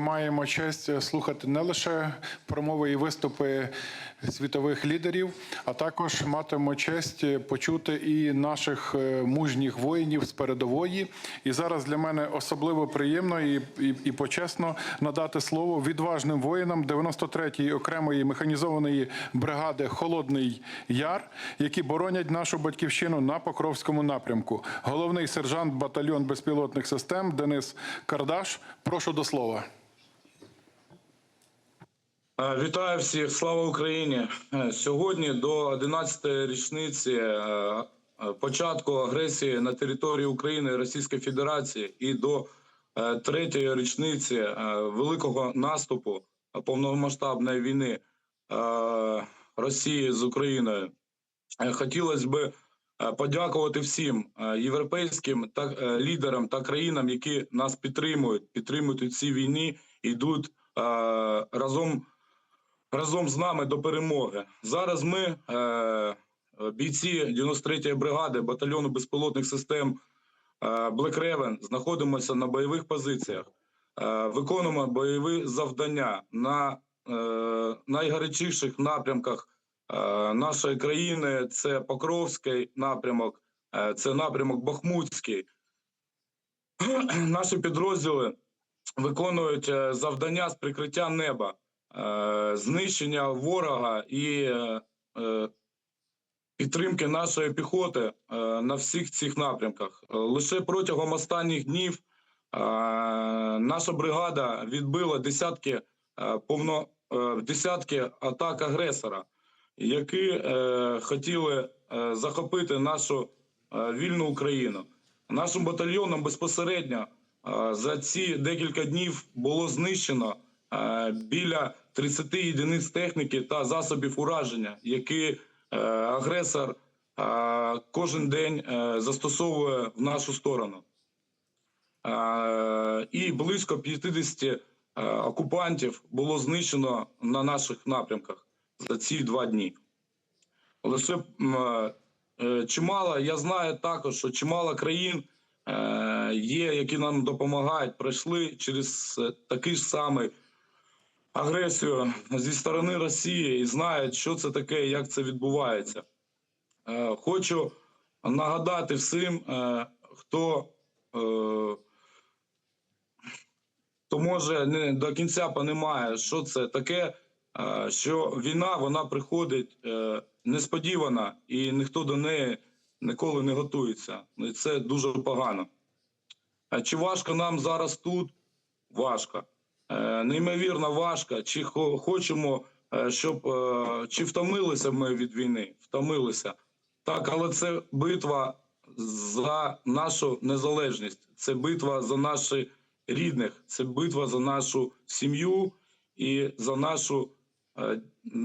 маємо честь слухати не лише промови і виступи світових лідерів, а також матимемо честь почути і наших е, мужніх воїнів з передової. І зараз для мене особливо приємно і, і, і почесно надати слово відважним воїнам 93-ї окремої механізованої бригади Холодний Яр, які боронять нашу батьківщину на Покровському напрямку. Головний сержант батальйон безпілотних систем Денис Кардаш. Прошу до слова. Е, Вітаю всіх, слава Україні! Е, Сьогодні до 11-ї річниці е, початку агресії на території України Російської Федерації і до е, третьої річниці великого наступу повномасштабної війни Росії з Україною. Хотілося б подякувати всім європейським та лідерам та країнам, які нас підтримують, підтримують у цій війні, йдуть разом разом з нами до перемоги. Зараз ми, е, бійці 93-ї бригади батальйону безпілотних систем е, Black Raven, знаходимося на бойових позиціях, е, виконуємо бойові завдання на е, найгарячіших напрямках е, нашої країни. Це Покровський напрямок, е, це напрямок Бахмутський. Наші підрозділи виконують е, завдання з прикриття неба знищення ворога і е, е, підтримки нашої піхоти е, на всіх цих напрямках. Е, Лише протягом останніх днів е, наша бригада відбила десятки е, повно е, десятки атак агресора, які е, хотіли е, захопити нашу е, вільну Україну. Нашим батальйоном безпосередньо е, за ці декілька днів було знищено е, біля 30 єдиниць техніки та засобів ураження, які е, агресор е, кожен день е, застосовує в нашу сторону. І близько 50 е, окупантів було знищено на наших напрямках за ці два дні. Лише чимало, я знаю також, що чимало країн є, які нам допомагають, пройшли через такий ж самий агресію зі сторони Росії і знають, що це таке, як це відбувається. Е, Хочу нагадати всім, е, хто, е, хто може не до кінця понімає, що це таке, що війна вона приходить несподівана, і ніхто до неї ніколи не готується. І це дуже погано. Чи важко нам зараз тут? Важко. Е, Неймовірно важко. Чи хо- хочемо, е, щоб е, чи втомилися ми від війни? Втомилися. Так, але це битва за нашу незалежність, це битва за наших рідних, це битва за нашу сім'ю і за нашу,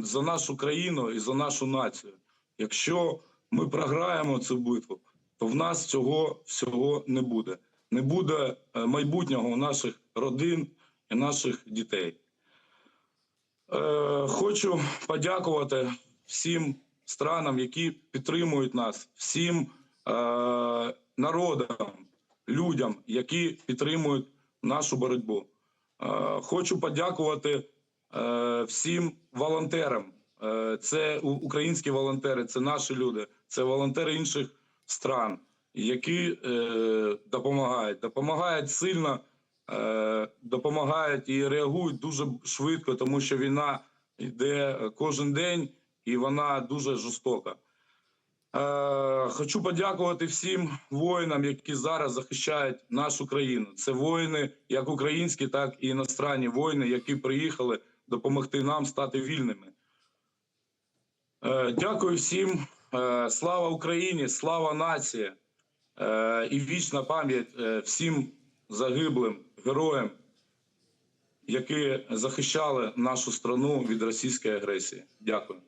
за нашу країну і за нашу націю. Якщо ми програємо цю битву, то в нас цього всього не буде. Не буде майбутнього у наших родин і наших дітей. Е, Хочу подякувати всім странам, які підтримують нас, всім е, народам, людям, які підтримують нашу боротьбу. Е, Хочу подякувати е, всім волонтерам. Е, Це українські волонтери, це наші люди, це волонтери інших стран, які е, допомагають. Допомагають сильно, допомагають і реагують дуже швидко, тому що війна йде кожен день і вона дуже жорстока. Е, хочу подякувати всім воїнам, які зараз захищають нашу країну. Це воїни, як українські, так і іностранні воїни, які приїхали допомогти нам стати вільними. Е, дякую всім. Е, слава Україні, слава нації е, і вічна пам'ять е, всім загиблим героям, які захищали нашу страну від російської агресії. Дякую.